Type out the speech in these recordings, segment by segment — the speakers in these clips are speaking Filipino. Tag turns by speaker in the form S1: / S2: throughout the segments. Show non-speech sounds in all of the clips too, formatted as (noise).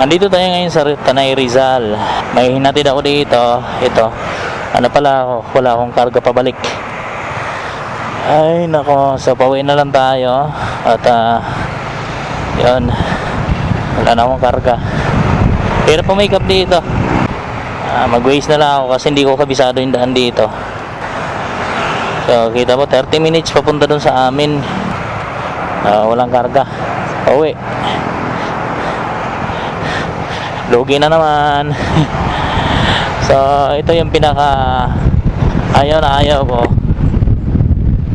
S1: Andito tayo ngayon sa Tanay Rizal. May hinatid ako dito. Ito. Ano pala ako? Wala akong karga pabalik. Ay, nako. So, pauwi na lang tayo. At, ah, yun. Wala na akong karga. Hirap pa make up dito. Ah, mag-waste na lang ako kasi hindi ko kabisado yung daan dito. So, kita mo, 30 minutes papunta dun sa amin. Ah, walang karga. Pauwi. Lugi na naman. (laughs) so, ito yung pinaka ayaw na ayaw ko.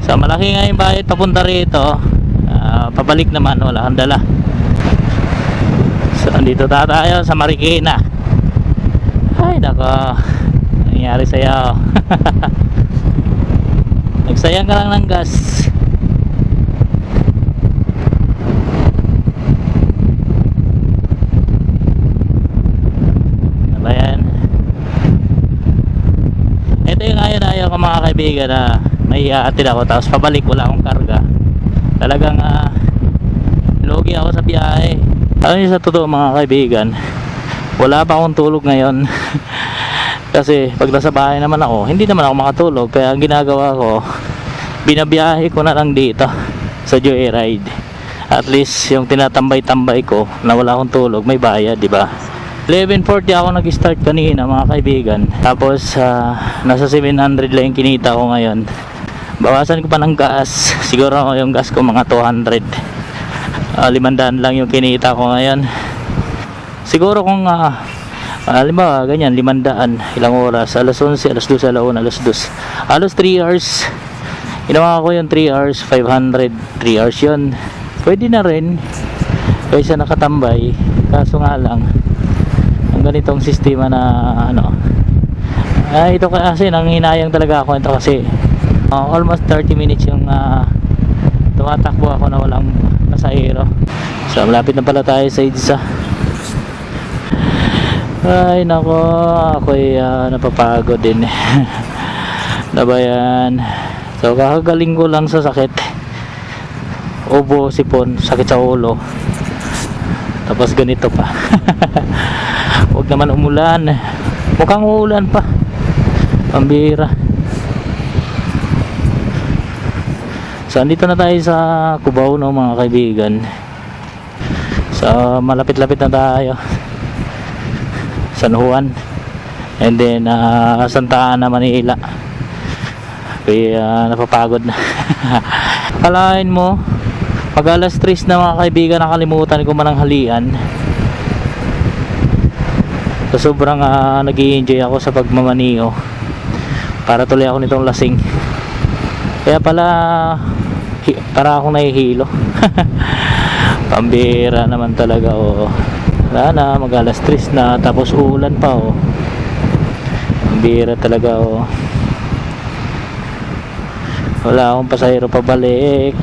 S1: So, malaki nga yung bayad papunta rito. Ah, pabalik naman, wala kang dala. So, dito ta tayo sa Marikina. Ay, nako. Nangyari sa'yo. (laughs) Nagsayang ka lang ng gas. Ano ba yan? Ito yung ayaw na ayaw ko mga kaibigan na may aatid ako tapos pabalik wala akong karga. Talagang ah, logi ako sa biyahe. Alam niyo sa totoo mga kaibigan, wala pa akong tulog ngayon. (laughs) Kasi pag nasa bahay naman ako, hindi naman ako makatulog. Kaya ang ginagawa ko, binabiyahe ko na lang dito sa Joyride. At least yung tinatambay-tambay ko na wala akong tulog, may bayad, di ba? 11.40 ako nag-start kanina mga kaibigan. Tapos ah, nasa 700 lang yung kinita ko ngayon. Bawasan ko pa ng gas. (laughs) Siguro yung gas ko mga 200. Ah, limandaan lang yung kinita ko ngayon. Siguro kung uh, halimbawa ganyan, limandaan, ilang oras, alas 11, alas 12, alas 1, alas 2. Alas 3 hours. Ginawa ko yung 3 hours, 500, 3 hours yun. Pwede na rin. Kaysa nakatambay. Kaso nga lang, ang ganitong sistema na ano, ay ito kasi nang hinayang talaga ako ito kasi uh, almost 30 minutes yung uh, tumatakbo ako na walang pasahero. So malapit na pala tayo sa EDSA. Ay nako, ako'y uh, napapagod din. (laughs) na ba yan? So kakagaling ko lang sa sakit. Ubo, sipon, sakit sa ulo. Tapos ganito pa. (laughs) Huwag naman umulan. Mukhang uulan pa. Pambira. So andito na tayo sa Cubao no mga kaibigan. So malapit-lapit na tayo. San Juan. And then uh, Santa Ana, Manila. Kaya napapagod na. (laughs) Kalain mo, pag alas 3 na mga kaibigan nakalimutan ko manang halian. So sobrang uh, nag enjoy ako sa pagmamaniho. Para tuloy ako nitong lasing. Kaya pala para akong nahihilo. (laughs) Pambira naman talaga oh. Wala na, mag alas 3 na tapos ulan pa oh. Pambira talaga oh. Wala akong pasahero pabalik.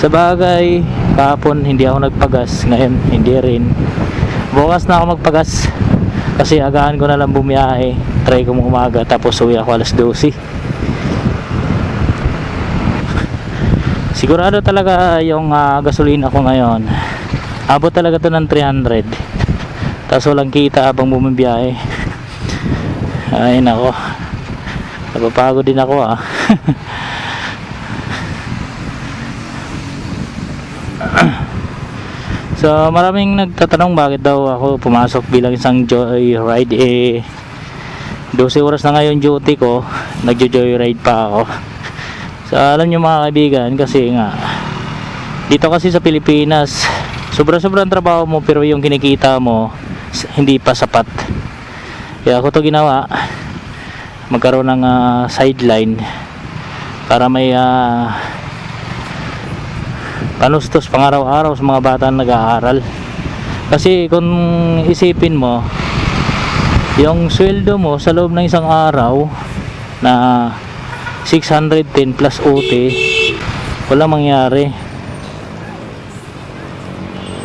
S1: Sa bagay, kahapon hindi ako nagpagas, ngayon hindi rin. Bukas na ako magpagas kasi agahan ko na lang bumiyahe. Try ko umaga tapos uwi ako alas 12. (laughs) Sigurado talaga yung ah, gasolina ko ngayon. Abot talaga to ng 300. Tapos walang kita habang bumibiyahe. (laughs) Ay nako. Napapagod din ako ah. (laughs) so maraming nagtatanong bakit daw ako pumasok bilang isang joyride eh 12 oras na ngayon duty ko nagjo-joyride pa ako So alam nyo mga kaibigan kasi nga dito kasi sa Pilipinas sobra-sobrang trabaho mo pero yung kinikita mo hindi pa sapat. Kaya ako to ginawa magkaroon ng ah, sideline para may ah, panustos pang-araw-araw sa mga bata na nag-aaral. Kasi kung isipin mo yung sweldo mo sa loob ng isang araw na 610 plus OT wala mangyari